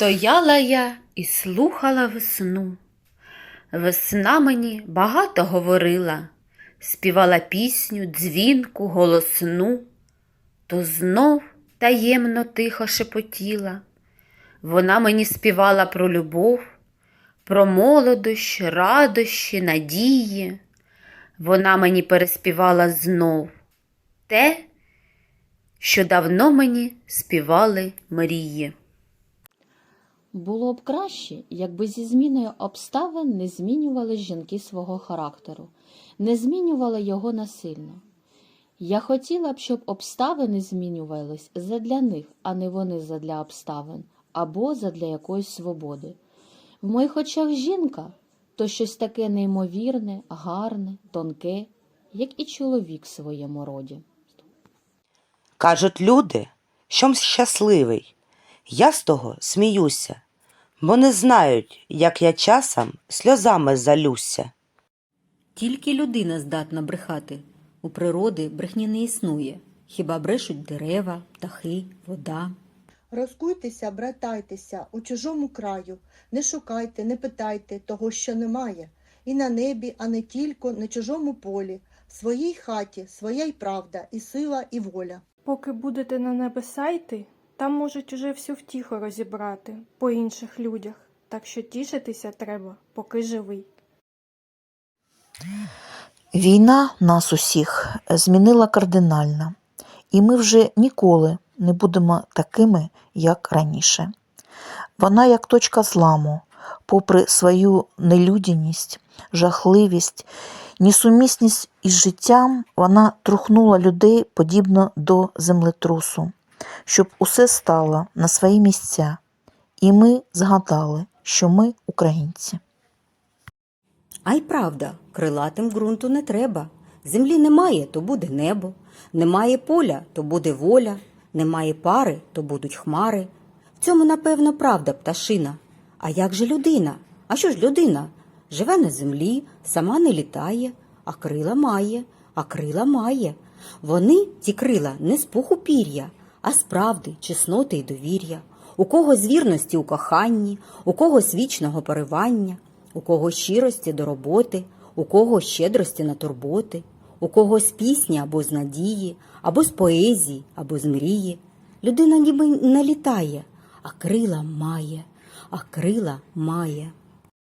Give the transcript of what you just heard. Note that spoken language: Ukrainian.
Стояла я і слухала весну. Весна мені багато говорила, співала пісню, дзвінку, голосну, то знов таємно тихо шепотіла. Вона мені співала про любов, про молодощ, радощі, надії. Вона мені переспівала знов те, що давно мені співали мрії. Було б краще, якби зі зміною обставин не змінювали жінки свого характеру, не змінювали його насильно. Я хотіла б, щоб обставини змінювались задля них, а не вони задля обставин або задля якоїсь свободи. В моїх очах жінка то щось таке неймовірне, гарне, тонке, як і чоловік в своєму роді. Кажуть люди, що щасливий. Я з того сміюся, бо не знають, як я часом сльозами залюся. Тільки людина здатна брехати. У природи брехні не існує. Хіба брешуть дерева, птахи, вода. Розкуйтеся, братайтеся у чужому краю, не шукайте, не питайте того, що немає, і на небі, а не тільки на чужому полі, в своїй хаті, своя й правда, і сила, і воля. Поки будете на небеса йти, там можуть уже всю втіху розібрати по інших людях, так що тішитися треба, поки живий. Війна нас усіх змінила кардинально, і ми вже ніколи не будемо такими, як раніше. Вона як точка зламу, попри свою нелюдяність, жахливість, несумісність із життям, вона трухнула людей подібно до землетрусу, щоб усе стало на свої місця. І ми згадали, що ми українці. А й правда, крилатим ґрунту не треба. Землі немає, то буде небо. Немає поля, то буде воля. Немає пари, то будуть хмари. В цьому, напевно, правда пташина. А як же людина? А що ж людина? Живе на землі, сама не літає, а крила має, а крила має. Вони, ті крила, не з пуху пір'я, а з правди, чесноти й довір'я. У кого з вірності у коханні, у кого з вічного поривання, у кого щирості до роботи, у кого щедрості на турботи, у кого з пісні або з надії, або з поезії, або з мрії. Людина ніби не літає, а крила має, а крила має.